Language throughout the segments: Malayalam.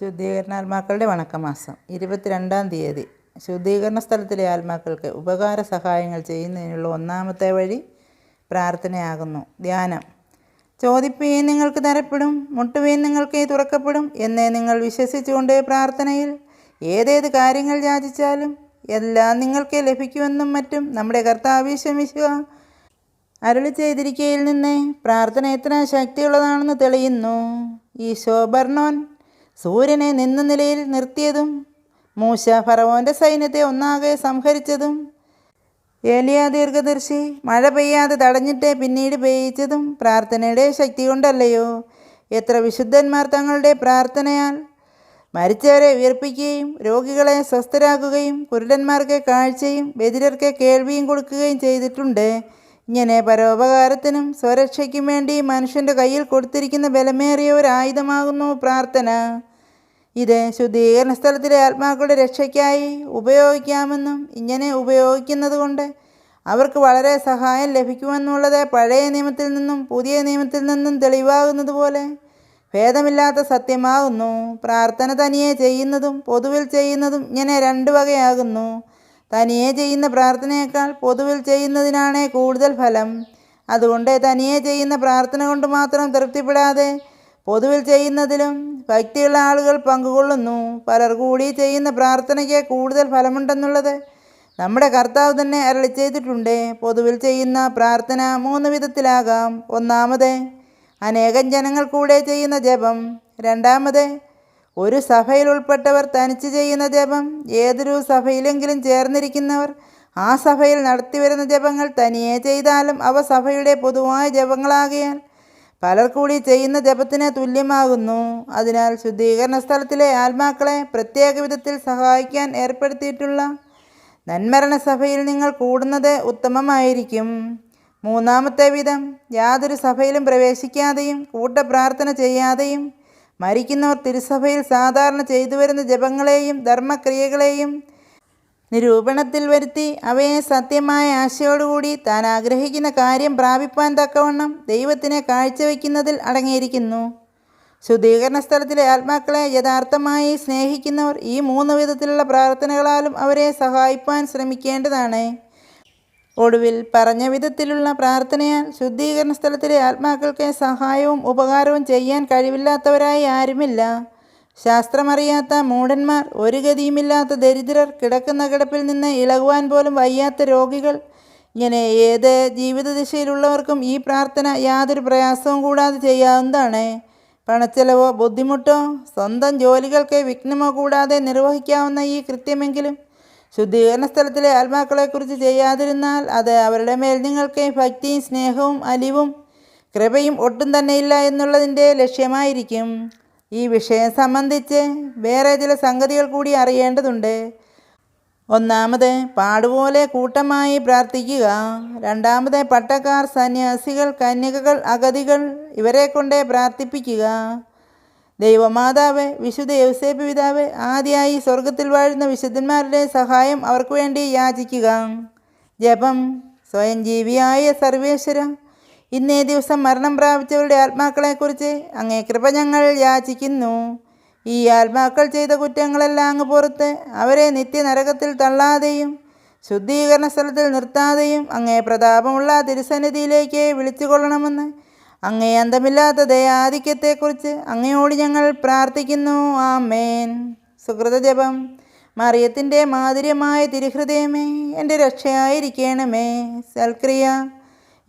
ശുദ്ധീകരണാത്മാക്കളുടെ വണക്കമാസം ഇരുപത്തിരണ്ടാം തീയതി. ശുദ്ധീകരണ സ്ഥലത്തിലെ ആത്മാക്കൾക്ക് ഉപകാര സഹായങ്ങൾ ചെയ്യുന്നതിനുള്ള ഒന്നാമത്തെ വഴി പ്രാർത്ഥനയാകുന്നു. ധ്യാനം. ചോദിപ്പീൻ നിങ്ങൾക്ക് തരപ്പെടും മുട്ടുവീൻ നിങ്ങൾക്ക് തുറക്കപ്പെടും എന്നേ നിങ്ങൾ വിശ്വസിച്ചുകൊണ്ട് പ്രാർത്ഥനയിൽ ഏതേത് കാര്യങ്ങൾ യാചിച്ചാലും എല്ലാം നിങ്ങൾക്ക് ലഭിക്കുമെന്നും മറ്റും നമ്മുടെ കർത്താവിശ്വമിശുക അരുളി ചെയ്തിരിക്കയിൽ നിന്ന് പ്രാർത്ഥന എത്ര ശക്തിയുള്ളതാണെന്ന് തെളിയുന്നു. ഈശോ ബർണോൻ സൂര്യനെ നിന്ന നിലയിൽ നിർത്തിയതും മൂശ ഫറവോന്റെ സൈന്യത്തെ ഒന്നാകെ സംഹരിച്ചതും ഏലിയ ദീർഘദർശി മഴ പെയ്യാതെ തടഞ്ഞിട്ട് പിന്നീട് പെയ്യിച്ചതും പ്രാർത്ഥനയുടെ ശക്തി കൊണ്ടല്ലയോ? എത്ര വിശുദ്ധന്മാർ തങ്ങളുടെ പ്രാർത്ഥനയാൽ മരിച്ചവരെ ഉയർപ്പിക്കുകയും രോഗികളെ സ്വസ്ഥരാക്കുകയും കുരുടന്മാർക്ക് കാഴ്ചയും ബദിരർക്ക് കേൾവിയും കൊടുക്കുകയും ചെയ്തിട്ടുണ്ട്. ഇങ്ങനെ പരോപകാരത്തിനും സ്വരക്ഷയ്ക്കും വേണ്ടി മനുഷ്യന്റെ കയ്യിൽ കൊടുത്തിരിക്കുന്ന ബലമേറിയ ഒരു ആയുധമാകുന്നു പ്രാർത്ഥന. ഇത് ശുദ്ധീകരണ സ്ഥലത്തിലെ ആത്മാക്കളുടെ രക്ഷയ്ക്കായി ഉപയോഗിക്കാമെന്നും ഇങ്ങനെ ഉപയോഗിക്കുന്നത് കൊണ്ട് അവർക്ക് വളരെ സഹായം ലഭിക്കുമെന്നുള്ളത് പഴയ നിയമത്തിൽ നിന്നും പുതിയ നിയമത്തിൽ നിന്നും തെളിവാകുന്നത് പോലെ ഭേദമില്ലാത്ത സത്യമാകുന്നു. പ്രാർത്ഥന തനിയെ ചെയ്യുന്നതും പൊതുവിൽ ചെയ്യുന്നതും ഇങ്ങനെ രണ്ട് വകയാകുന്നു. തനിയെ ചെയ്യുന്ന പ്രാർത്ഥനയേക്കാൾ പൊതുവിൽ ചെയ്യുന്നതിനാണ് കൂടുതൽ ഫലം. അതുകൊണ്ട് തനിയെ ചെയ്യുന്ന പ്രാർത്ഥന കൊണ്ട് മാത്രം തൃപ്തിപ്പെടാതെ പൊതുവിൽ ചെയ്യുന്നതിലും ഭക്തിയുള്ള ആളുകൾ പങ്കുകൊള്ളുന്നു. പലർ കൂടി ചെയ്യുന്ന പ്രാർത്ഥനയ്ക്ക് കൂടുതൽ ഫലമുണ്ടെന്നുള്ളത് നമ്മുടെ കർത്താവ് തന്നെ അരളി ചെയ്തിട്ടുണ്ട്. പൊതുവിൽ ചെയ്യുന്ന പ്രാർത്ഥന മൂന്ന് വിധത്തിലാകാം. ഒന്നാമത് അനേകം ജനങ്ങൾ കൂടെ ചെയ്യുന്ന ജപം. രണ്ടാമത് ഒരു സഭയിൽ ഉൾപ്പെട്ടവർ തനിച്ച് ചെയ്യുന്ന ജപം. ഏതൊരു സഭയിലെങ്കിലും ചേർന്നിരിക്കുന്നവർ ആ സഭയിൽ നടത്തിവരുന്ന ജപങ്ങൾ തനിയെ ചെയ്താലും അവ സഭയുടെ പൊതുവായ ജപങ്ങളാകിയാൽ പലർ കൂടി ചെയ്യുന്ന ജപത്തിന് തുല്യമാകുന്നു. അതിനാൽ ശുദ്ധീകരണ സ്ഥലത്തിലെ ആത്മാക്കളെ പ്രത്യേക വിധത്തിൽ സഹായിക്കാൻ ഏർപ്പെടുത്തിയിട്ടുള്ള നന്മരണ സഭയിൽ നിങ്ങൾ കൂടുന്നത് ഉത്തമമായിരിക്കും. മൂന്നാമത്തെ വിധം യാതൊരു സഭയിലും പ്രവേശിക്കാതെയും കൂട്ടപ്രാർത്ഥന ചെയ്യാതെയും മരിക്കുന്നവർ തിരുസഭയിൽ സാധാരണ ചെയ്തു വരുന്ന ജപങ്ങളെയും ധർമ്മക്രിയകളെയും നിരൂപണത്തിൽ വരുത്തി അവയെ സത്യമായ ആശയോടുകൂടി താൻ ആഗ്രഹിക്കുന്ന കാര്യം പ്രാപിപ്പാൻ തക്കവണ്ണം ദൈവത്തിനെ കാഴ്ചവെക്കുന്നതിൽ അടങ്ങിയിരിക്കുന്നു. ശുദ്ധീകരണ സ്ഥലത്തിലെ ആത്മാക്കളെ യഥാർത്ഥമായി സ്നേഹിക്കുന്നവർ ഈ മൂന്ന് വിധത്തിലുള്ള പ്രാർത്ഥനകളാലും അവരെ സഹായിപ്പാൻ ശ്രമിക്കേണ്ടതാണ്. ഒടുവിൽ പറഞ്ഞ വിധത്തിലുള്ള പ്രാർത്ഥനയാൽ ശുദ്ധീകരണ സ്ഥലത്തിലെ ആത്മാക്കൾക്ക് സഹായവും ഉപകാരവും ചെയ്യാൻ കഴിവില്ലാത്തവരായി ആരുമില്ല. ശാസ്ത്രമറിയാത്ത മൂഢന്മാർ ഒരു ഗതിയുമില്ലാത്ത ദരിദ്രർ കിടക്കുന്ന കിടപ്പിൽ നിന്ന് ഇളകുവാൻ പോലും വയ്യാത്ത രോഗികൾ. ഇങ്ങനെ ഏത് ജീവിത ദിശയിലുള്ളവർക്കും ഈ പ്രാർത്ഥന യാതൊരു പ്രയാസവും കൂടാതെ ചെയ്യാവുന്നതാണ്. പണച്ചെലവോ ബുദ്ധിമുട്ടോ സ്വന്തം ജോലികൾക്ക് വിഘ്നമോ കൂടാതെ നിർവഹിക്കാവുന്ന ഈ കൃത്യമെങ്കിലും ശുദ്ധീകരണ സ്ഥലത്തിലെ ആത്മാക്കളെക്കുറിച്ച് ചെയ്യാതിരുന്നാൽ അത് അവരുടെ മേൽ നിങ്ങൾക്ക് ഭക്തിയും സ്നേഹവും അലിവും കൃപയും ഒട്ടും തന്നെയില്ല എന്നുള്ളതിന്റെ ലക്ഷ്യമായിരിക്കും. ഈ വിഷയം സംബന്ധിച്ച് വേറെ ചില സംഗതികൾ കൂടി അറിയേണ്ടതുണ്ട്. ഒന്നാമത് പാടുപോലെ കൂട്ടമായി പ്രാർത്ഥിക്കുക. രണ്ടാമത് പട്ടക്കാർ സന്യാസികൾ കന്യകകൾ അഗതികൾ ഇവരെ കൊണ്ടേ പ്രാർത്ഥിപ്പിക്കുക. ദൈവമാതാവ് വിശുദ്ധ യൗസേപ്പ് പിതാവ് ആദ്യമായി സ്വർഗത്തിൽ വാഴുന്ന വിശുദ്ധന്മാരുടെ സഹായം അവർക്ക് വേണ്ടി യാചിക്കുക. ജപം സ്വയം ജീവിയായ സർവേശ്വര ഇന്നേ ദിവസം മരണം പ്രാപിച്ചവരുടെ ആത്മാക്കളെക്കുറിച്ച് അങ്ങേ കൃപ ഞങ്ങൾ യാചിക്കുന്നു. ഈ ആത്മാക്കൾ ചെയ്ത കുറ്റങ്ങളെല്ലാം അങ്ങ് പുറത്ത് അവരെ നിത്യനരകത്തിൽ തള്ളാതെയും ശുദ്ധീകരണ സ്ഥലത്തിൽ നിർത്താതെയും അങ്ങേ പ്രതാപമുള്ള തിരുസന്നിധിയിലേക്ക് വിളിച്ചു കൊള്ളണമെന്ന് അങ്ങേ അന്തമില്ലാത്ത ദയാധിക്യത്തെക്കുറിച്ച് അങ്ങയോട് ഞങ്ങൾ പ്രാർത്ഥിക്കുന്നു. ആമേൻ. മേൻ സുഹൃതജപം. മറിയത്തിന്റെ മാധുര്യമായ തിരുഹൃദയമേ എന്റെ രക്ഷയായിരിക്കണമേ. സൽക്രിയ.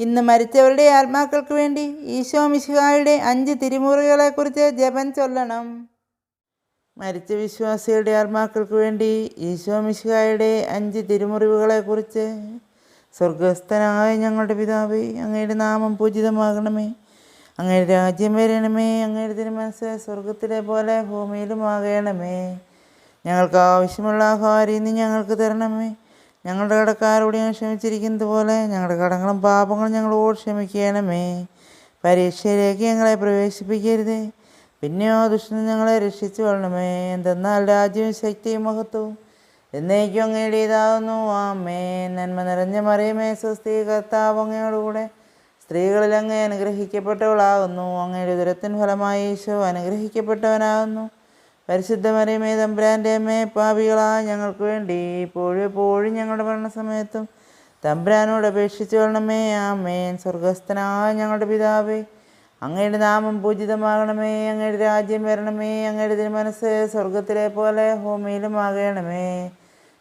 ഇന്ന് മരിച്ചവരുടെ ആത്മാക്കൾക്ക് വേണ്ടി ഈശോ മിശിഹായുടെ അഞ്ച് തിരുമുറികളെക്കുറിച്ച് ജപൻ ചൊല്ലണം. മരിച്ച വിശ്വാസികളുടെ ആത്മാക്കൾക്ക് വേണ്ടി ഈശോ മിശിഹായുടെ അഞ്ച് തിരുമുറിവുകളെക്കുറിച്ച് സ്വർഗസ്ഥനായ ഞങ്ങളുടെ പിതാവേ അങ്ങയുടെ നാമം പൂജിതമാകണമേ. അങ്ങയുടെ രാജ്യം വരണമേ. അങ്ങയുടെ തിരുമനസ് സ്വർഗത്തിലെ പോലെ ഭൂമിയിലും ആകണമേ ഞങ്ങൾക്ക് ആവശ്യമുള്ള ആഹാരം ഇന്ന് ഞങ്ങൾക്ക് തരണമേ. ഞങ്ങളുടെ കടക്കാരോട് ഞാൻ ക്ഷമിച്ചിരിക്കുന്നത് പോലെ ഞങ്ങളുടെ കടങ്ങളും പാപങ്ങളും ഞങ്ങളോട് ക്ഷമിക്കണമേ. പരീക്ഷയിലേക്ക് ഞങ്ങളെ പ്രവേശിപ്പിക്കരുതേ. പിന്നെയോ ദുഷ്ടൻ ഞങ്ങളെ രക്ഷിച്ചു കൊള്ളണമേ. എന്തെന്നാൽ രാജ്യവും ശക്തിയും മഹത്വവും എന്നേക്കും അങ്ങയുടേതാകുന്നു ആമേ നന്മ നിറഞ്ഞ മറിയമേ സ്വസ്തി കർത്താവ് അങ്ങയോടുകൂടെ സ്ത്രീകളിൽ അങ്ങ് അനുഗ്രഹിക്കപ്പെട്ടവളാകുന്നു. അങ്ങയുടെ ദുരത്തിൻ ഫലമായി ഈശോ അനുഗ്രഹിക്കപ്പെട്ടവനാകുന്നു. പരിശുദ്ധമറിയമേ തമ്പുരാന്റെ അമ്മേ പാപികളായ ഞങ്ങൾക്ക് വേണ്ടി ഇപ്പോഴും എപ്പോഴും ഞങ്ങളുടെ മരണസമയത്തും തമ്പുരാനോട് അപേക്ഷിച്ചു കൊള്ളണമേ ആമേൻ. സ്വർഗസ്ഥനായ ഞങ്ങളുടെ പിതാവേ അങ്ങയുടെ നാമം പൂജിതമാകണമേ അങ്ങയുടെ രാജ്യം വരണമേ അങ്ങയുടെ തിരുമനസ് സ്വർഗത്തിലെ പോലെ ഭൂമിയിലും ആകണമേ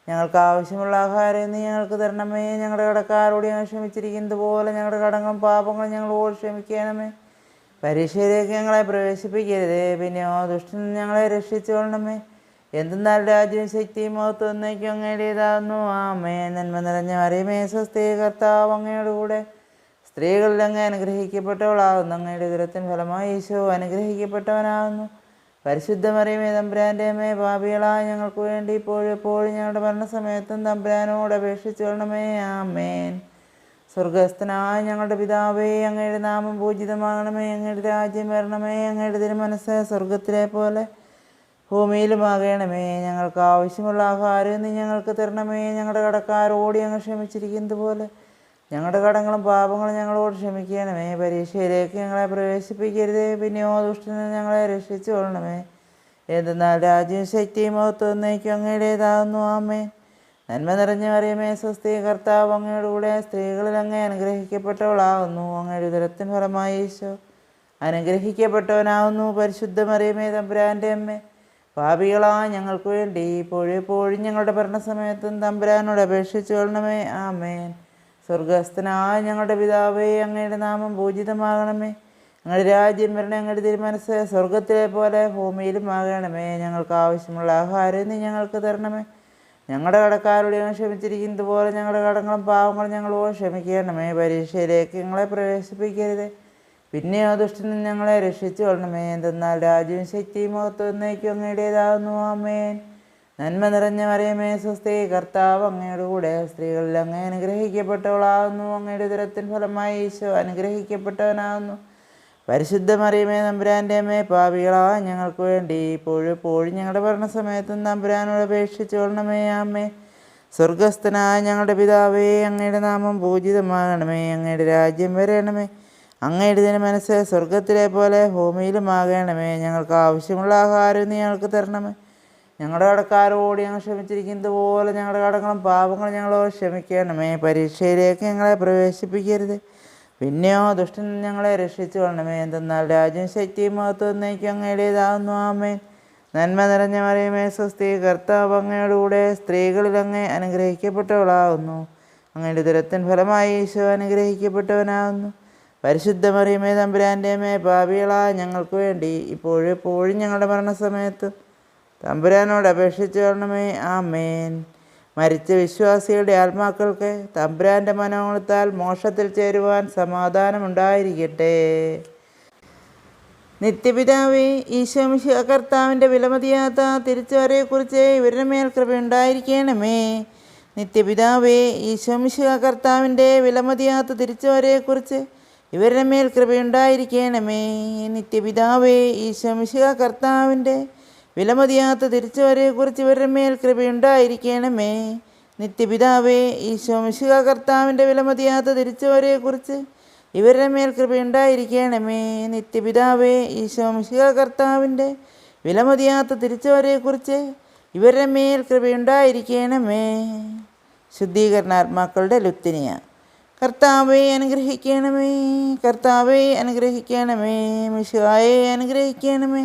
ഞങ്ങൾക്ക് ആവശ്യമുള്ള ആഹാരം നീ ഞങ്ങൾക്ക് തരണമേ ഞങ്ങളുടെ കടക്കാരോട് ഞങ്ങൾ ക്ഷമിച്ചിരിക്കുന്നത് പോലെ ഞങ്ങളുടെ കടങ്ങളും പാപങ്ങളും ഞങ്ങളോട് ക്ഷമിക്കണമേ. പരീക്ഷയിലേക്ക് ഞങ്ങളെ പ്രവേശിപ്പിക്കരുതേ ഓ ദുഷ്ടൻ ഞങ്ങളെ രക്ഷിച്ചുകൊള്ളണമേ. എന്തെന്നാൽ രാജ്യവും ശക്തിയും മഹത്വം എന്നേക്കും അങ്ങയുടേതാകുന്നു ആമേ നന്മ നിറഞ്ഞ അറിയമേ സ്വസ്ഥീ കർത്താവ് അങ്ങയുടെ കൂടെ സ്ത്രീകളിൽ അങ്ങ് അനുഗ്രഹിക്കപ്പെട്ടവളാകുന്നു. അങ്ങയുടെ ദുരത്തിന് ഫലമായി ഈശോ അനുഗ്രഹിക്കപ്പെട്ടവനാകുന്നു. പരിശുദ്ധമറിയമേ തമ്പുരാന്റെ അമ്മേ പാപികളായ ഞങ്ങൾക്ക് വേണ്ടി ഇപ്പോഴും എപ്പോഴും ഞങ്ങളുടെ മരണസമയത്തും തമ്പുരാനോട് അപേക്ഷിച്ചു കൊള്ളണമേ ആമേൻ. സ്വർഗസ്ഥനായ ഞങ്ങളുടെ പിതാവേ അങ്ങയുടെ നാമം പൂജിതമാകണമേ അങ്ങയുടെ രാജ്യം വരണമേ അങ്ങയുടെ തിരുമനസ് സ്വർഗത്തിലെ പോലെ ഭൂമിയിലുമാകണമേ. ഞങ്ങൾക്ക് ആവശ്യമുള്ള ആഹാരം നീ ഞങ്ങൾക്ക് തരണമേ. ഞങ്ങളുടെ കടക്കാരോട് ഞങ്ങൾ ക്ഷമിച്ചിരിക്കുന്നത് പോലെ ഞങ്ങളുടെ കടങ്ങളും പാപങ്ങളും ഞങ്ങളോട് ക്ഷമിക്കണമേ. പരീക്ഷയിലേക്ക് ഞങ്ങളെ പ്രവേശിപ്പിക്കരുതേ. പിന്നെയോ ദുഷ്ടനെ ഞങ്ങളെ രക്ഷിച്ചു കൊള്ളണമേ എന്തെന്നാൽ രാജ്യവും ശക്തിയും മഹത്വം എന്നേക്കും അങ്ങയുടേതാകുന്നു ആമേ നന്മ നിറഞ്ഞ അറിയമേ സ്വസ്തി കർത്താവ് അങ്ങയുടെ കൂടെ സ്ത്രീകളിൽ അങ്ങേ അനുഗ്രഹിക്കപ്പെട്ടവളാകുന്നു. അങ്ങയുടെ ഉദരത്തിന് ഫലമായി ഈശോ അനുഗ്രഹിക്കപ്പെട്ടവനാവുന്നു പരിശുദ്ധ മറിയമേ തമ്പുരാന്റെ അമ്മ പാപികളാ ഞങ്ങൾക്ക് വേണ്ടി ഇപ്പോഴും എപ്പോഴും ഞങ്ങളുടെ ഭരണസമയത്തും തമ്പുരാനോട് അപേക്ഷിച്ചു കൊള്ളണമേ. ആമേൻ. സ്വർഗസ്ഥനായ ഞങ്ങളുടെ പിതാവേ അങ്ങയുടെ നാമം പൂജിതമാകണമേ. ഞങ്ങളുടെ രാജ്യം വരണേ അങ്ങയുടെ തീരുമാനസ് സ്വർഗത്തിലെ പോലെ ഭൂമിയിലും ആകണമേ. ഞങ്ങൾക്ക് ആവശ്യമുള്ള ആഹാരം നീ ഞങ്ങൾക്ക് തരണമേ. ഞങ്ങളുടെ കടക്കാരോട് ഞങ്ങൾ ക്ഷമിച്ചിരിക്കുന്നത് പോലെ ഞങ്ങളുടെ കടങ്ങളും പാവങ്ങളും ഞങ്ങളോട് ക്ഷമിക്കണമേ. പരീക്ഷയിലേക്ക് ഞങ്ങളെ പ്രവേശിപ്പിക്കരുത്. പിന്നെയോ ദുഷ്ടനും ഞങ്ങളെ രക്ഷിച്ചു കൊള്ളണമേ. എന്തെന്നാൽ രാജ്യവും ശക്തിയും മഹത്വം എന്നേക്കും അങ്ങയുടേതാകുന്നു ആമേൻ. നന്മ നിറഞ്ഞ മറിയമേ സ്വസ്തി. കർത്താവ് അങ്ങയുടെ കൂടെ സ്ത്രീകളിൽ അങ്ങനെ അനുഗ്രഹിക്കപ്പെട്ടവളാകുന്നു അങ്ങയുടെ ദുരത്തിൻ ഫലമായി ഈശോ അനുഗ്രഹിക്കപ്പെട്ടവനാകുന്നു പരിശുദ്ധ മറിയമേ നമ്പുരാന്റെ അമ്മേ പാപികളാ ഞങ്ങൾക്ക് വേണ്ടി ഇപ്പോഴും ഇപ്പോഴും ഞങ്ങളുടെ ഭരണസമയത്തും നമ്പുരാനോട് അപേക്ഷിച്ചു കൊള്ളണമേ അമ്മേ. സ്വർഗസ്ഥനായ ഞങ്ങളുടെ പിതാവേ അങ്ങയുടെ നാമം പൂജിതമാകണമേ അങ്ങയുടെ രാജ്യം വരണമേ. അങ്ങയുടെ ഇതിന് മനസ്സ് സ്വർഗത്തിലെ പോലെ ഭൂമിയിലും ആകണമേ ഞങ്ങൾക്ക് ആവശ്യമുള്ള ആഹാരം നീ ഞങ്ങൾക്ക് തരണമേ. ഞങ്ങളുടെ കടക്കാരോട് ഞങ്ങൾ ക്ഷമിച്ചിരിക്കുന്നത് പോലെ ഞങ്ങളുടെ കടങ്ങളും പാപങ്ങളും ഞങ്ങളോട് ക്ഷമിക്കണമേ. പരീക്ഷയിലേക്ക് ഞങ്ങളെ പ്രവേശിപ്പിക്കരുത്. പിന്നെയോ ദുഷ്ടൻ ഞങ്ങളെ രക്ഷിച്ചു കൊള്ളണമേ. എന്തെന്നാൽ രാജ്യം ശക്തി മഹത്വം എന്നേക്കും ആമേ നന്മ നിറഞ്ഞ മറിയമേ സ്വസ്തി. കർത്താവ് കൂടെ സ്ത്രീകളിൽ അങ്ങേ അനുഗ്രഹിക്കപ്പെട്ടവളാകുന്നു അങ്ങയുടെ ദുരത്തിൻ ഫലമായി ഈശോ അനുഗ്രഹിക്കപ്പെട്ടവനാകുന്നു പരിശുദ്ധ മറിയമേ തമ്പുരാന്റെ അമ്മേ പാപികളാ ഞങ്ങൾക്ക് വേണ്ടി ഇപ്പോഴും എപ്പോഴും ഞങ്ങളുടെ മരണസമയത്ത് തമ്പുരാനോട് അപേക്ഷിച്ചു കൊള്ളണമേ. ആമേൻ. മരിച്ച വിശ്വാസികളുടെ ആത്മാക്കൾക്ക് തമ്പുരാന്റെ മനോഗുണത്താൽ മോക്ഷത്തിൽ ചേരുവാൻ സമാധാനമുണ്ടായിരിക്കട്ടെ. നിത്യപിതാവേ ഈശോമിശ കർത്താവിന്റെ വിലമതിയാത്ത തിരിച്ചുവരെക്കുറിച്ച് ഇവരുടെ മേൽ കൃപയുണ്ടായിരിക്കണമേ നിത്യപിതാവേ ഈശോമിശ കർത്താവിന്റെ വിലമതിയാത്ത തിരിച്ചുവരെക്കുറിച്ച് ഇവരുടെ മേൽ കൃപയുണ്ടായിരിക്കണമേ. നിത്യപിതാവേ ഈശോമിശ കർത്താവിന്റെ വിലമതിയാത്ത തിരിച്ചുവരെക്കുറിച്ച് ഇവരുടെ മേൽ കൃപയുണ്ടായിരിക്കണമേ. നിത്യപിതാവേ ഈശോമിശിക കർത്താവിന്റെ വിലമതിയാത്ത തിരിച്ചുവരെക്കുറിച്ച് ഇവരുടെ മേൽ കൃപയുണ്ടായിരിക്കണമേ. നിത്യപിതാവേ ഈശോമിശിക കർത്താവിന്റെ വിലമതിയാത്ത തിരിച്ചുവരെക്കുറിച്ച് ഇവരുടെ മേൽ കൃപയുണ്ടായിരിക്കണമേ. ശുദ്ധീകരണാത്മാക്കളുടെ ലുത്തിനിയ കർത്താവെ അനുഗ്രഹിക്കണമേ കർത്താവെ അനുഗ്രഹിക്കണമേ മിശുഹായെ അനുഗ്രഹിക്കണമേ.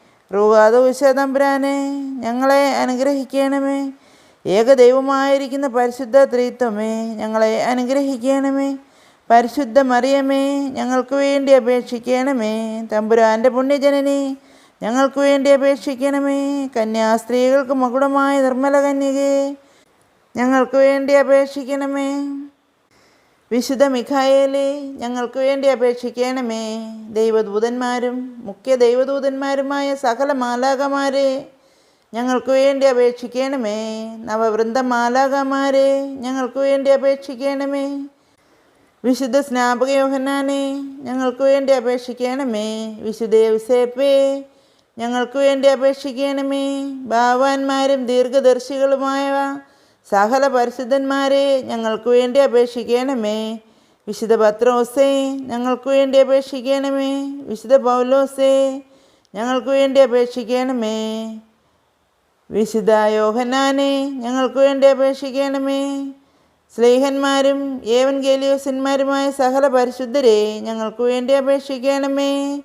റൂഹാദോശ തമ്പുരാനെ ഞങ്ങളെ അനുഗ്രഹിക്കണമേ. ഏകദൈവമായിരിക്കുന്ന പരിശുദ്ധ ത്രിത്വമേ ഞങ്ങളെ അനുഗ്രഹിക്കണമേ. പരിശുദ്ധ മറിയമേ ഞങ്ങൾക്ക് വേണ്ടി അപേക്ഷിക്കണമേ. തമ്പുരാന്റെ പുണ്യജനനെ ഞങ്ങൾക്ക് വേണ്ടി അപേക്ഷിക്കണമേ. കന്യാസ്ത്രീകൾക്ക് മകുടമായ നിർമ്മല കന്യകയെ ഞങ്ങൾക്ക് വേണ്ടി അപേക്ഷിക്കണമേ. വിശുദ്ധ മിഖായേലെ ഞങ്ങൾക്ക് വേണ്ടി അപേക്ഷിക്കണമേ. ദൈവദൂതന്മാരും മുഖ്യ ദൈവദൂതന്മാരുമായ സകല മാലാകമാരെ ഞങ്ങൾക്ക് വേണ്ടി അപേക്ഷിക്കണമേ. നവവൃന്ദ മാലാകമാരെ ഞങ്ങൾക്ക് വേണ്ടി അപേക്ഷിക്കണമേ. വിശുദ്ധ സ്നാപക യോഹന്നാനെ ഞങ്ങൾക്ക് വേണ്ടി അപേക്ഷിക്കണമേ. വിശുദ്ധ യൗസേപ്പേ ഞങ്ങൾക്ക് വേണ്ടി അപേക്ഷിക്കണമേ. ഭാവാന്മാരും ദീർഘദർശികളുമായ സകല പരിശുദ്ധന്മാരെ ഞങ്ങൾക്ക് വേണ്ടി അപേക്ഷിക്കണമേ. വിശുദ്ധ പത്രോസേ ഞങ്ങൾക്ക് വേണ്ടി അപേക്ഷിക്കണമേ. വിശുദ്ധ പൗലോസേ ഞങ്ങൾക്ക് വേണ്ടി അപേക്ഷിക്കണമേ. വിശുദ്ധ യോഹനാനെ ഞങ്ങൾക്ക് വേണ്ടി അപേക്ഷിക്കണമേ. സ്ലേഹന്മാരും ഏവൻ ഗേലിയോസന്മാരുമായ സകല പരിശുദ്ധരെ ഞങ്ങൾക്ക് വേണ്ടി അപേക്ഷിക്കണമേ.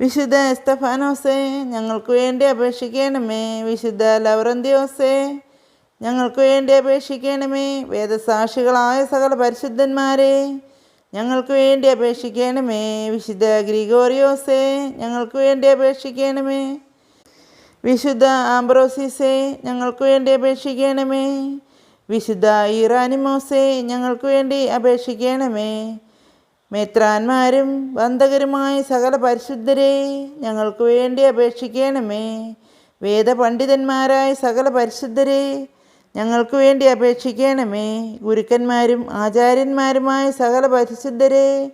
വിശുദ്ധ എസ്തഫാനോസേ ഞങ്ങൾക്ക് വേണ്ടി അപേക്ഷിക്കണമേ. വിശുദ്ധ ലവറന്തിയോസേ ഞങ്ങൾക്ക് വേണ്ടി അപേക്ഷിക്കണമേ. വേദസാക്ഷികളായ സകല പരിശുദ്ധന്മാരെ ഞങ്ങൾക്ക് വേണ്ടി അപേക്ഷിക്കണമേ. വിശുദ്ധ ഗ്രിഗോറിയോസേ ഞങ്ങൾക്ക് വേണ്ടി അപേക്ഷിക്കണമേ. വിശുദ്ധ ആംബ്രോസിസേ ഞങ്ങൾക്ക് വേണ്ടി അപേക്ഷിക്കണമേ. വിശുദ്ധ ഇറാനിമോസേ ഞങ്ങൾക്ക് വേണ്ടി അപേക്ഷിക്കണമേ. മേത്രാന്മാരും വന്ദകരുമായ സകല പരിശുദ്ധരെ ഞങ്ങൾക്ക് വേണ്ടി അപേക്ഷിക്കണമേ. വേദപണ്ഡിതന്മാരായ സകല പരിശുദ്ധരെ ഞങ്ങൾക്ക് വേണ്ടി അപേക്ഷിക്കണമേ. ഗുരുക്കന്മാരും ആചാര്യന്മാരുമായ സകല പരിശുദ്ധരെ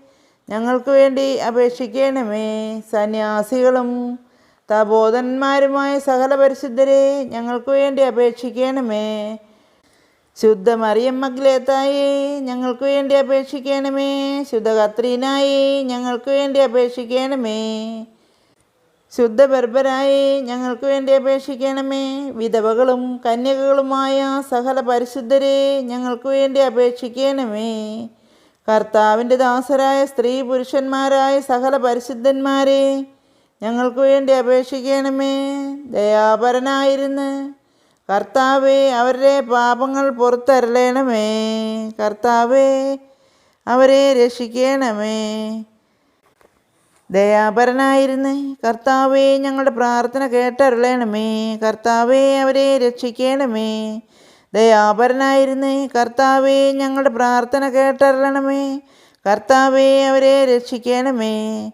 ഞങ്ങൾക്ക് വേണ്ടി അപേക്ഷിക്കണമേ. സന്യാസികളും തബോധന്മാരുമായ സകല പരിശുദ്ധരെ ഞങ്ങൾക്ക് വേണ്ടി അപേക്ഷിക്കണമേ. ശുദ്ധ മറിയം മഗ്ലേത്തായി ഞങ്ങൾക്ക് വേണ്ടി അപേക്ഷിക്കണമേ. ശുദ്ധ കത്രീനായി ഞങ്ങൾക്ക് വേണ്ടി അപേക്ഷിക്കണമേ. ശുദ്ധ ബർബരായി ഞങ്ങൾക്ക് വേണ്ടി അപേക്ഷിക്കണമേ. വിധവകളും കന്യകകളുമായ സകല പരിശുദ്ധരെ ഞങ്ങൾക്ക് വേണ്ടി അപേക്ഷിക്കണമേ. കർത്താവിന്റെ ദാസരായ സ്ത്രീ പുരുഷന്മാരായ സകല പരിശുദ്ധന്മാരെ ഞങ്ങൾക്ക് വേണ്ടി അപേക്ഷിക്കണമേ. ദയാപരനായിരുന്ന് കർത്താവെ അവരുടെ പാപങ്ങൾ പുറത്തരളണമേ. കർത്താവെ അവരെ രക്ഷിക്കണമേ. ദയാപരനായിരുന്ന്. കർത്താവേ ഞങ്ങളുടെ പ്രാർത്ഥന കേട്ടറിളയണമേ കർത്താവേ അവരെ രക്ഷിക്കണമേ. ദയാപരനായിരുന്ന്. കർത്താവേ ഞങ്ങളുടെ പ്രാർത്ഥന കേട്ടരുളണമേ. കർത്താവേ അവരെ രക്ഷിക്കണമേ.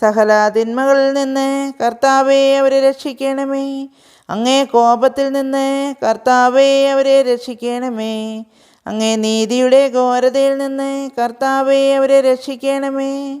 സകല തിന്മകളിൽ നിന്ന് കർത്താവേ അവരെ രക്ഷിക്കണമേ. അങ്ങേ കോപത്തിൽ നിന്ന് കർത്താവേ അവരെ രക്ഷിക്കണമേ. അങ്ങേ നീതിയുടെ ഘോരതയിൽ നിന്ന് കർത്താവേ അവരെ രക്ഷിക്കണമേ.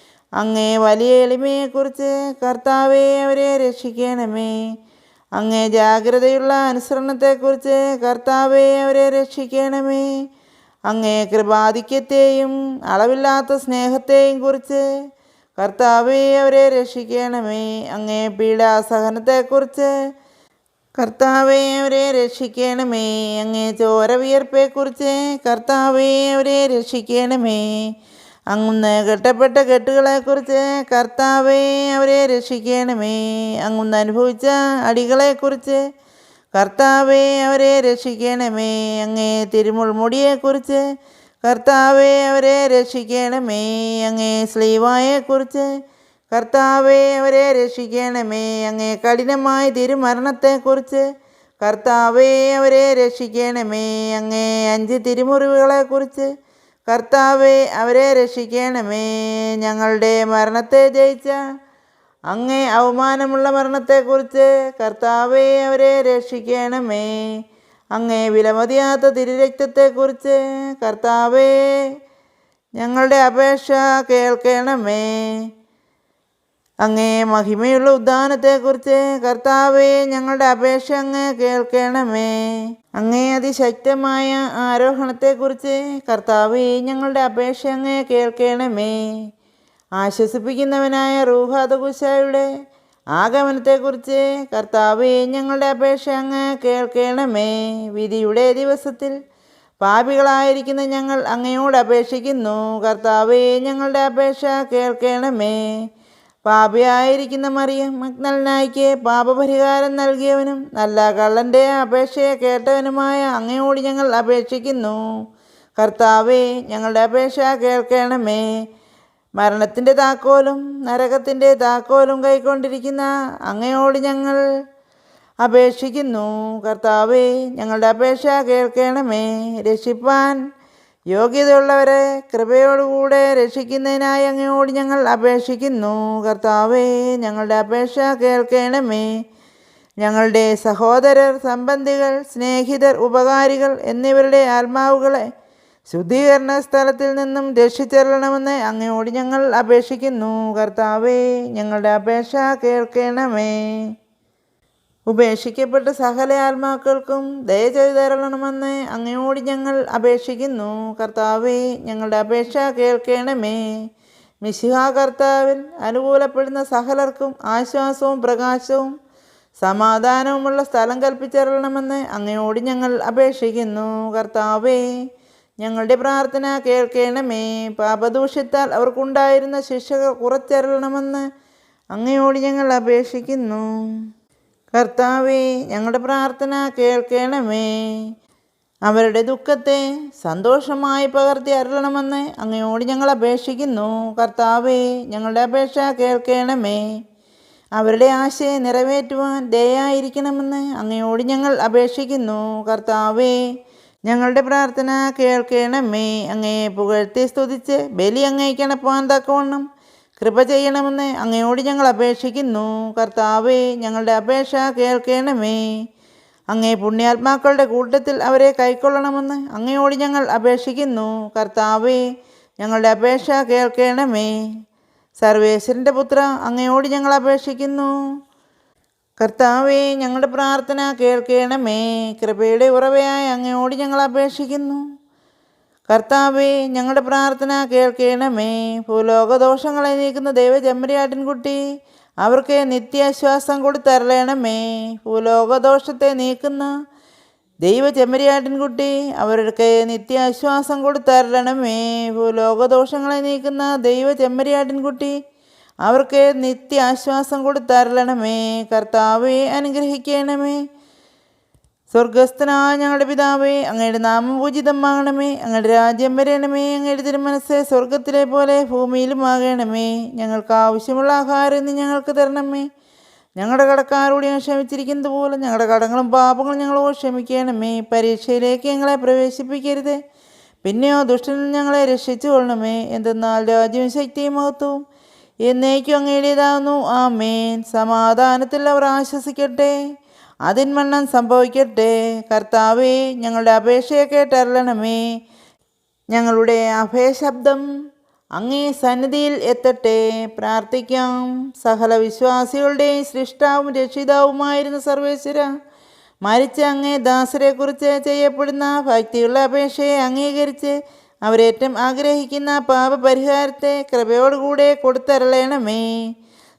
അങ്ങേ വലിയ എളിമയെക്കുറിച്ച് കർത്താവെ അവരെ രക്ഷിക്കണമേ. അങ്ങേ ജാഗ്രതയുള്ള അനുസരണത്തെക്കുറിച്ച് കർത്താവെ അവരെ രക്ഷിക്കണമേ. അങ്ങേ കൃപാധിക്യത്തെയും അളവില്ലാത്ത സ്നേഹത്തെയും കുറിച്ച് കർത്താവെ അവരെ രക്ഷിക്കണമേ. അങ്ങേ പീഡാസഹനത്തെക്കുറിച്ച് കർത്താവെ അവരെ രക്ഷിക്കണമേ. അങ്ങേ ചോരവിയർപ്പെക്കുറിച്ച് കർത്താവെ അവരെ രക്ഷിക്കണമേ. അങ്ങുന്ന് കെട്ടപ്പെട്ട കെട്ടുകളെക്കുറിച്ച് കർത്താവേ അവരെ രക്ഷിക്കണമേ. അങ്ങുന്ന് അനുഭവിച്ച അടികളെക്കുറിച്ച് കർത്താവേ അവരെ രക്ഷിക്കണമേ. അങ്ങേ തിരുമുൾമുടിയെക്കുറിച്ച് കർത്താവെ അവരെ രക്ഷിക്കണമേ. അങ്ങേ സ്ലീവായെക്കുറിച്ച് കർത്താവെ അവരെ രക്ഷിക്കണമേ. അങ്ങേ കഠിനമായ തിരുമരണത്തെക്കുറിച്ച് കർത്താവെ അവരെ രക്ഷിക്കണമേ. അങ്ങേ അഞ്ച് തിരുമുറിവുകളെക്കുറിച്ച് കർത്താവെ അവരെ രക്ഷിക്കണമേ. ഞങ്ങളുടെ മരണത്തെ ജയിച്ച അങ്ങേ അവമാനമുള്ള മരണത്തെക്കുറിച്ച് കർത്താവെ അവരെ രക്ഷിക്കണമേ. അങ്ങേ വിലമതിയാത്ത തിരുരക്തത്തെക്കുറിച്ച് കർത്താവേ ഞങ്ങളുടെ അപേക്ഷ കേൾക്കണമേ. അങ്ങേ മഹിമയുള്ള ഉദ്ധാനത്തെക്കുറിച്ച് കർത്താവെ ഞങ്ങളുടെ അപേക്ഷ അങ്ങ് കേൾക്കണമേ. അങ്ങേ അതിശക്തമായ ആരോഹണത്തെക്കുറിച്ച് കർത്താവെ ഞങ്ങളുടെ അപേക്ഷ അങ്ങ് കേൾക്കണമേ. ആശ്വസിപ്പിക്കുന്നവനായ റൂഹാദകുശായുടെ ആഗമനത്തെക്കുറിച്ച് കർത്താവെ ഞങ്ങളുടെ അപേക്ഷ അങ്ങ് കേൾക്കണമേ. വിധിയുടെ ദിവസത്തിൽ പാപികളായിരിക്കുന്ന ഞങ്ങൾ അങ്ങയോട് അപേക്ഷിക്കുന്നു. കർത്താവെ ഞങ്ങളുടെ അപേക്ഷ കേൾക്കണമേ. പാപിയായിരിക്കുന്ന മറിയം മഗ്നലനായിക്ക് പാപപരിഹാരം നൽകിയവനും നല്ല കള്ളന്റെ അപേക്ഷയെ കേട്ടവനുമായ അങ്ങയോട് ഞങ്ങൾ അപേക്ഷിക്കുന്നു. കർത്താവേ ഞങ്ങളുടെ അപേക്ഷ കേൾക്കണമേ. മരണത്തിന്റെ താക്കോലും നരകത്തിന്റെ താക്കോലും കൈക്കൊണ്ടിരിക്കുന്ന അങ്ങയോട് ഞങ്ങൾ അപേക്ഷിക്കുന്നു. കർത്താവേ ഞങ്ങളുടെ അപേക്ഷ കേൾക്കണമേ. രക്ഷിപ്പാൻ യോഗ്യതയുള്ളവരെ കൃപയോടുകൂടെ രക്ഷിക്കുന്നതിനായി അങ്ങയോട് ഞങ്ങൾ അപേക്ഷിക്കുന്നു. കർത്താവേ ഞങ്ങളുടെ അപേക്ഷ കേൾക്കണമേ. ഞങ്ങളുടെ സഹോദരർ സംബന്ധികൾ സ്നേഹിതർ ഉപകാരികൾ എന്നിവരുടെ ആത്മാവുകളെ ശുദ്ധീകരണ സ്ഥലത്തിൽ നിന്നും രക്ഷിച്ചെല്ലണമെന്ന് അങ്ങയോട് ഞങ്ങൾ അപേക്ഷിക്കുന്നു. കർത്താവേ ഞങ്ങളുടെ അപേക്ഷ കേൾക്കണമേ. ഉപേക്ഷിക്കപ്പെട്ട സകല ആത്മാക്കൾക്കും ദയ ചെയ്തു തരണമെന്ന് അങ്ങയോട് ഞങ്ങൾ അപേക്ഷിക്കുന്നു. കർത്താവേ ഞങ്ങളുടെ അപേക്ഷ കേൾക്കണമേ. മിശിഹാ കർത്താവിൽ അനുകൂലപ്പെടുന്ന സകലർക്കും ആശ്വാസവും പ്രകാശവും സമാധാനവുമുള്ള സ്ഥലം കൽപ്പിച്ചരണമെന്ന് അങ്ങയോട് ഞങ്ങൾ അപേക്ഷിക്കുന്നു. കർത്താവേ ഞങ്ങളുടെ പ്രാർത്ഥന കേൾക്കണമേ. പാപദൂഷ്യത്താൽ അവർക്കുണ്ടായിരുന്ന ശിക്ഷകൾ കുറച്ചരളണമെന്ന് അങ്ങയോട് ഞങ്ങൾ അപേക്ഷിക്കുന്നു. കർത്താവേ ഞങ്ങളുടെ പ്രാർത്ഥന കേൾക്കണമേ. അവരുടെ ദുഃഖത്തെ സന്തോഷമായി പകർത്തി അരുളണമെന്ന് അങ്ങയോട് ഞങ്ങൾ അപേക്ഷിക്കുന്നു. കർത്താവേ ഞങ്ങളുടെ അപേക്ഷ കേൾക്കണമേ. അവരുടെ ആശയെ നിറവേറ്റുവാൻ ദയായിരിക്കണമെന്ന് അങ്ങയോട് ഞങ്ങൾ അപേക്ഷിക്കുന്നു. കർത്താവേ ഞങ്ങളുടെ പ്രാർത്ഥന കേൾക്കണമേ. അങ്ങയെ പുകഴ്ത്തി സ്തുതിച്ച് ബലി അങ്ങേക്കണപ്പാൻ തക്കവണ്ണം കൃപ ചെയ്യണമെന്ന് അങ്ങയോട് ഞങ്ങൾ അപേക്ഷിക്കുന്നു. കർത്താവേ ഞങ്ങളുടെ അപേക്ഷ കേൾക്കണമേ. അങ്ങേ പുണ്യാത്മാക്കളുടെ കൂട്ടത്തിൽ അവരെ കൈക്കൊള്ളണമെന്ന് അങ്ങയോട് ഞങ്ങൾ അപേക്ഷിക്കുന്നു. കർത്താവേ ഞങ്ങളുടെ അപേക്ഷ കേൾക്കണമേ. സർവേശ്വരന്റെ പുത്ര അങ്ങയോട് ഞങ്ങൾ അപേക്ഷിക്കുന്നു. കർത്താവേ ഞങ്ങളുടെ പ്രാർത്ഥന കേൾക്കണമേ. കൃപയുടെ ഉറവയായി അങ്ങയോട് ഞങ്ങൾ അപേക്ഷിക്കുന്നു. കർത്താവേ ഞങ്ങളുടെ പ്രാർത്ഥന കേൾക്കണമേ. ഭൂലോകദോഷങ്ങളെ നീക്കുന്ന ദൈവ ചെമ്മരിയാട്ടിൻകുട്ടി അവർക്ക് നിത്യാശ്വാസം കൊടുത്തരളണമേ. ഭൂലോകദോഷത്തെ നീക്കുന്ന ദൈവ ചെമ്മരിയാട്ടിൻകുട്ടി അവർക്ക് നിത്യാശ്വാസം കൊടുത്തരളണമേ. ഭൂലോകദോഷങ്ങളെ നീക്കുന്ന ദൈവ ചെമ്മരിയാട്ടിൻകുട്ടി അവർക്ക് നിത്യാശ്വാസം കൊടുത്തരളണമേ. കർത്താവെ അനുഗ്രഹിക്കണമേ. സ്വർഗസ്ഥനായ ഞങ്ങളുടെ പിതാവേ അങ്ങയുടെ നാമം പൂജിതമാകണമേ അങ്ങയുടെ രാജ്യം വരണമേ അങ്ങയുടെ തിരുമനസ് സ്വർഗത്തിലെ പോലെ ഭൂമിയിലും ആകണമേ. ഞങ്ങൾക്ക് ആവശ്യമുള്ള ആഹാരം ഇന്ന് ഞങ്ങൾക്ക് തരണമേ. ഞങ്ങളുടെ കടക്കാരോട് ഞങ്ങൾ ക്ഷമിച്ചിരിക്കുന്നത് പോലെ ഞങ്ങളുടെ കടങ്ങളും പാപങ്ങളും ഞങ്ങളോട് ക്ഷമിക്കണമേ. പരീക്ഷയിലേക്ക് ഞങ്ങളെ പ്രവേശിപ്പിക്കരുത്. പിന്നെയോ ദുഷ്ടനിൽ ഞങ്ങളെ രക്ഷിച്ചു കൊള്ളണമേ. എന്തെന്നാൽ രാജ്യവും ശക്തിയും മഹത്വവും എന്നേക്കും അങ്ങയുടേതാവുന്നു. മേൻ സമാധാനത്തിൽ അവർ ആശ്വസിക്കട്ടെ. അതിന്മണ്ണം സംഭവിക്കട്ടെ. കർത്താവേ ഞങ്ങളുടെ അപേക്ഷയെ കേട്ടരളണമേ ഞങ്ങളുടെ അഭയശബ്ദം അങ്ങേ സന്നിധിയിൽ എത്തട്ടെ. പ്രാർത്ഥിക്കാം. സകല വിശ്വാസികളുടെയും സൃഷ്ടാവും രക്ഷിതാവുമായിരുന്ന സർവേശ്വര മരിച്ച അങ്ങേ ദാസരെക്കുറിച്ച് ചെയ്യപ്പെടുന്ന ഭക്തിയുള്ള അപേക്ഷയെ അംഗീകരിച്ച് അവരേറ്റം ആഗ്രഹിക്കുന്ന പാപപരിഹാരത്തെ കൃപയോടുകൂടെ കൊടുത്തരളയണമേ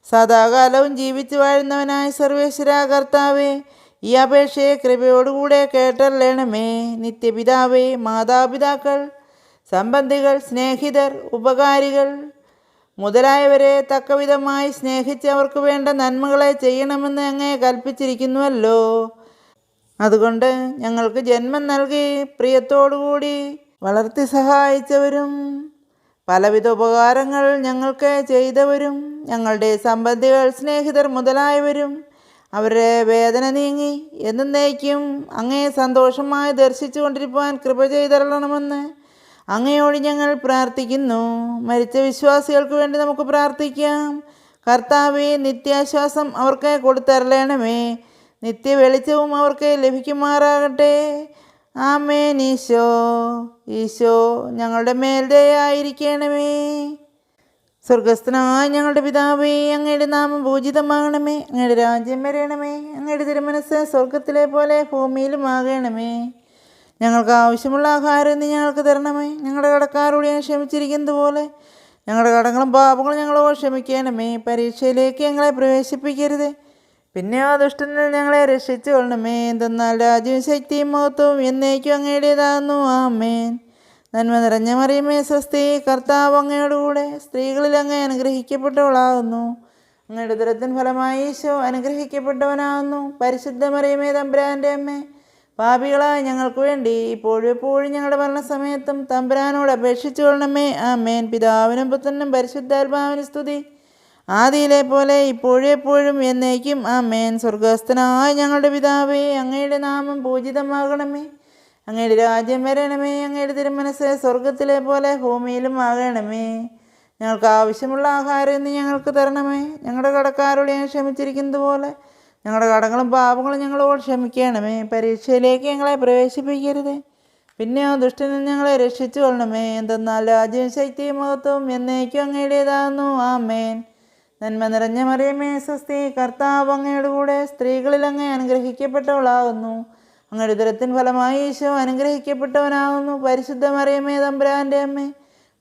സദാകാലവും ജീവിച്ചു വാഴുന്നവനായ സർവേശ്വര കർത്താവേ ഈ അപേക്ഷയെ കൃപയോടുകൂടെ കേട്ടല്ലേണമേ നിത്യപിതാവേ മാതാപിതാക്കൾ സംബന്ധികൾ സ്നേഹിതർ ഉപകാരികൾ മുതലായവരെ തക്കവിധമായി സ്നേഹിച്ച് അവർക്ക് വേണ്ട നന്മകളെ ചെയ്യണമെന്ന് അങ്ങേ കൽപ്പിച്ചിരിക്കുന്നുവല്ലോ. അതുകൊണ്ട് ഞങ്ങൾക്ക് ജന്മം നൽകി പ്രിയത്തോടുകൂടി വളർത്തി സഹായിച്ചവരും പലവിധ ഉപകാരങ്ങൾ ഞങ്ങൾക്ക് ചെയ്തവരും ഞങ്ങളുടെ സംബന്ധികൾ സ്നേഹിതർ മുതലായവരും അവരുടെ വേദന നീങ്ങി എന്നേക്കും അങ്ങേ സന്തോഷമായി ദർശിച്ചു കൊണ്ടിരിക്കുവാൻ കൃപ ചെയ്തരളണമെന്ന് അങ്ങയോട് ഞങ്ങൾ പ്രാർത്ഥിക്കുന്നു. മരിച്ച വിശ്വാസികൾക്ക് വേണ്ടി നമുക്ക് പ്രാർത്ഥിക്കാം. കർത്താവെ നിത്യാശ്വാസം അവർക്ക് കൊടുത്തരളണമേ. നിത്യ വെളിച്ചവും അവർക്ക് ലഭിക്കുമാറാകട്ടെ. ആമേൻ ഈശോ ഈശോ ഞങ്ങളുടെ മേൽ ദയായിരിക്കണമേ. സ്വർഗസ്ഥനായ ഞങ്ങളുടെ പിതാവേ അങ്ങയുടെ നാമം പൂജിതമാകണമേ. അങ്ങയുടെ രാജ്യം വരണമേ. അങ്ങയുടെ തിരുമനസ് സ്വർഗത്തിലെ പോലെ ഭൂമിയിലും ആകണമേ. ഞങ്ങൾക്ക് ആവശ്യമുള്ള ആഹാരം നീ ഞങ്ങൾക്ക് തരണമേ. ഞങ്ങളുടെ കടക്കാരോട് ഞാൻ ക്ഷമിച്ചിരിക്കുന്നത് പോലെ ഞങ്ങളുടെ കടങ്ങളും പാപങ്ങളും ഞങ്ങളോട് ക്ഷമിക്കണമേ. പരീക്ഷയിലേക്ക് ഞങ്ങളെ പ്രവേശിപ്പിക്കരുത്. പിന്നെ ആ ദുഷ്ടനിൽ ഞങ്ങളെ രക്ഷിച്ചു കൊള്ളണമേ എന്തെന്നാൽ രാജ്യവും ശക്തിയും മഹത്വവും എന്നേക്കും അങ്ങയുടേതാകുന്നു. ആമേൻ. നന്മ നിറഞ്ഞ മറിയമേ സ്വസ്തി. കർത്താവ് അങ്ങയോടുകൂടെ സ്ത്രീകളിൽ അങ്ങ് അനുഗ്രഹിക്കപ്പെട്ടവളാകുന്നു. അങ്ങയുടെ ദുരത്തിൻ ഫലമായി ഈശോ അനുഗ്രഹിക്കപ്പെട്ടവനാകുന്നു. പരിശുദ്ധ മറിയമേ തമ്പുരാന്റെ അമ്മേ. പാപികളായ ഞങ്ങൾക്ക് വേണ്ടി ഇപ്പോഴും എപ്പോഴും ഞങ്ങളുടെ മരണസമയത്തും തമ്പുരാനോട് അപേക്ഷിച്ചു കൊള്ളണമേ ആമേൻ. പിതാവിനും പുത്രനും പരിശുദ്ധാത്മാവിന് സ്തുതി. ആദിയിലെ പോലെ ഇപ്പോഴെപ്പോഴും എന്നേക്കും ആ മേൻ സ്വർഗസ്ഥനായ ഞങ്ങളുടെ പിതാവേ അങ്ങയുടെ നാമം പൂജിതമാകണമേ. അങ്ങയുടെ രാജ്യം വരണമേ അങ്ങയുടെ തിരുമനസ് സ്വർഗത്തിലെ പോലെ ഭൂമിയിലും ആകണമേ. ഞങ്ങൾക്ക് ആവശ്യമുള്ള ആഹാരം ഇന്ന് ഞങ്ങൾക്ക് തരണമേ. ഞങ്ങളുടെ കടക്കാരോട് ഞാൻ ക്ഷമിച്ചിരിക്കുന്നത് പോലെ ഞങ്ങളുടെ കടങ്ങളും പാപങ്ങളും ഞങ്ങളോട് ക്ഷമിക്കണമേ. പരീക്ഷയിലേക്ക് ഞങ്ങളെ പ്രവേശിപ്പിക്കരുത്. പിന്നെ ആ ദുഷ്ടനിൽ ഞങ്ങളെ രക്ഷിച്ചു കൊള്ളണമേ എന്തെന്നാൽ രാജ്യവും ശക്തിയും മഹത്വം എന്നേക്കും അങ്ങയുടേതാകുന്നു. ആമേൻ. നന്മ നിറഞ്ഞ മറിയമേ സ്വസ്തി. കർത്താവ് അങ്ങയുടെ കൂടെ സ്ത്രീകളിൽ അങ്ങ് അനുഗ്രഹിക്കപ്പെട്ടവളാകുന്നു. അങ്ങയുടെ ഉദരത്തിൻ ഫലമായി ഈശോ അനുഗ്രഹിക്കപ്പെട്ടവനാകുന്നു. പരിശുദ്ധ മറിയമേ തമ്പുരാന്റെ അമ്മേ.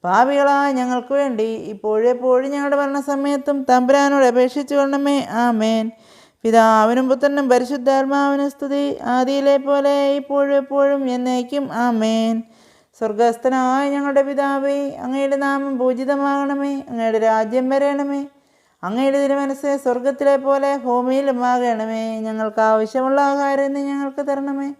പാപികളായ ഞങ്ങൾക്ക് വേണ്ടി ഇപ്പോഴെപ്പോഴും ഞങ്ങളുടെ മരണസമയത്തും തമ്പുരാനോട് അപേക്ഷിച്ചു കൊള്ളണമേ. ആമേൻ. പിതാവിനും പുത്രനും പരിശുദ്ധാത്മാവിനും സ്തുതി. ആദിയിലെ പോലെ ഇപ്പോഴും എപ്പോഴും എന്നേക്കും ആമേൻ. സ്വർഗസ്ഥനായ ഞങ്ങളുടെ പിതാവേ അങ്ങയുടെ നാമം പൂജിതമാകണമേ. അങ്ങയുടെ രാജ്യം വരണമേ. അങ്ങയുടെ തിരുമനസ് സ്വർഗത്തിലെ പോലെ ഭൂമിയിലുമാകണമേ. ഞങ്ങൾക്ക് ആവശ്യമുള്ള ആഹാരം ഇന്ന് ഞങ്ങൾക്ക് തരണമേ.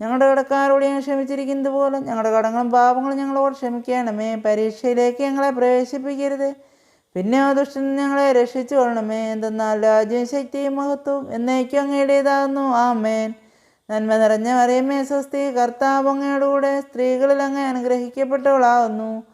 ഞങ്ങളുടെ കടക്കാരോട് ഞങ്ങൾ ക്ഷമിച്ചിരിക്കുന്നത് പോലെ ഞങ്ങളുടെ കടങ്ങളും പാപങ്ങളും ഞങ്ങളോട് ക്ഷമിക്കണമേ. പരീക്ഷയിലേക്ക് ഞങ്ങളെ പ്രവേശിപ്പിക്കരുത്. പിന്നെ ദുഷ്ടൻ ഞങ്ങളെ രക്ഷിച്ചു കൊള്ളണമേ. എന്തെന്നാൽ രാജ്യവും ശക്തിയും മഹത്വവും എന്നേക്കും അങ്ങയുടേതാകുന്നു. ആമേൻ. നന്മ നിറഞ്ഞ മറിയമ്മേ സ്വസ്തി കർത്താവ് അങ്ങയുടെ കൂടെ സ്ത്രീകളിൽ അങ്ങ് അനുഗ്രഹിക്കപ്പെട്ടവളാകുന്നു.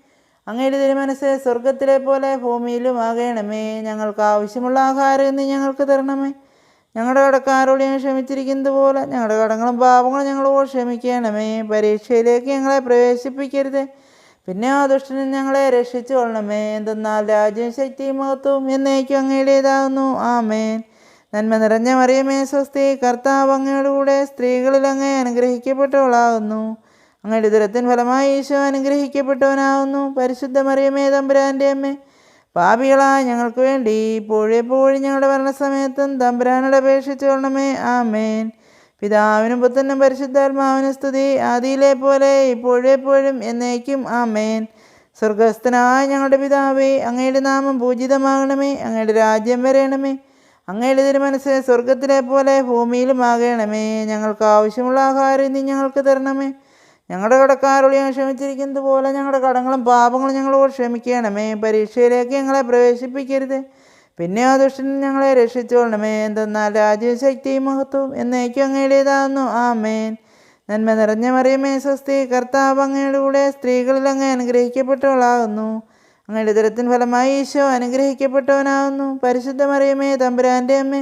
അങ്ങയുടെ തിരുമനസ് സ്വർഗത്തിലെ പോലെ ഭൂമിയിലും ആകണമേ. ഞങ്ങൾക്ക് ആവശ്യമുള്ള ആഹാരം ഇന്ന് ഞങ്ങൾക്ക് തരണമേ. ഞങ്ങളുടെ കടക്കാരോട് ഞങ്ങൾ ക്ഷമിച്ചിരിക്കുന്നത് പോലെ ഞങ്ങളുടെ കടങ്ങളും പാപങ്ങളും ഞങ്ങളോട് ക്ഷമിക്കണമേ. പരീക്ഷയിലേക്ക് ഞങ്ങളെ പ്രവേശിപ്പിക്കരുത്. പിന്നെ ആ ദുഷ്ടനും ഞങ്ങളെ രക്ഷിച്ചു കൊള്ളണമേ. എന്തെന്നാൽ രാജ്യം ശക്തിയും മഹത്വവും എന്നേക്കും അങ്ങയുടേതാകുന്നു. ആമേൻ. നന്മ നിറഞ്ഞ മറിയമേ സ്വസ്തി. കർത്താവ് അങ്ങയുടെ കൂടെ സ്ത്രീകളിൽ അങ്ങേ അനുഗ്രഹിക്കപ്പെട്ടവളാകുന്നു. അങ്ങയുടെ ദുരത്തിൻ ഫലമായി ഈശോ അനുഗ്രഹിക്കപ്പെട്ടവനാവുന്നു. പരിശുദ്ധ മറിയമേ തമ്പുരാന്റെ അമ്മ. പാപികളായ ഞങ്ങൾക്ക് വേണ്ടി ഇപ്പോഴെപ്പോഴും ഞങ്ങളുടെ മരണസമയത്തും തമ്പുരാനോട് അപേക്ഷിച്ചു കൊള്ളണമേ. ആമേൻ. പിതാവിനും പുത്രനും പരിശുദ്ധാത്മാവിനും സ്തുതി. ആദിയിലെ പോലെ ഇപ്പോഴെപ്പോഴും എന്നേക്കും. ആമേൻ. സ്വർഗസ്ഥനായ ഞങ്ങളുടെ പിതാവേ അങ്ങയുടെ നാമം പൂജിതമാകണമേ. അങ്ങയുടെ രാജ്യം വരയണമേ അങ്ങയുടെ തിരുമനസ് സ്വർഗത്തിലെ പോലെ ഭൂമിയിലും ആകണമേ ഞങ്ങൾക്ക് ആവശ്യമുള്ള ആഹാരം ഇനി ഞങ്ങൾക്ക് തരണമേ. ഞങ്ങളുടെ കടക്കാരോട് ഞങ്ങൾ ക്ഷമിച്ചിരിക്കുന്നത് പോലെ ഞങ്ങളുടെ കടങ്ങളും പാപങ്ങളും ഞങ്ങളോട് ക്ഷമിക്കണമേ. പരീക്ഷയിലേക്ക് ഞങ്ങളെ പ്രവേശിപ്പിക്കരുത്. പിന്നെ ആ ദുഷ്ടൻ ഞങ്ങളെ രക്ഷിച്ചോളണമേ. എന്തെന്നാൽ രാജ്യവും ശക്തിയും മഹത്വവും എന്നേക്കും അങ്ങയുടേതാകുന്നു മേൻ നന്മ നിറഞ്ഞ മറിയമേ സ്വസ്തി. കർത്താവ് അങ്ങയുടെ കൂടെ സ്ത്രീകളിൽ അങ്ങ് അനുഗ്രഹിക്കപ്പെട്ടവളാകുന്നു. അങ്ങയുടെ ദരത്തിൻ ഫലമായി ഈശോ അനുഗ്രഹിക്കപ്പെട്ടവനാകുന്നു. പരിശുദ്ധ മറിയമേ തമ്പുരാന്റെ അമ്മേ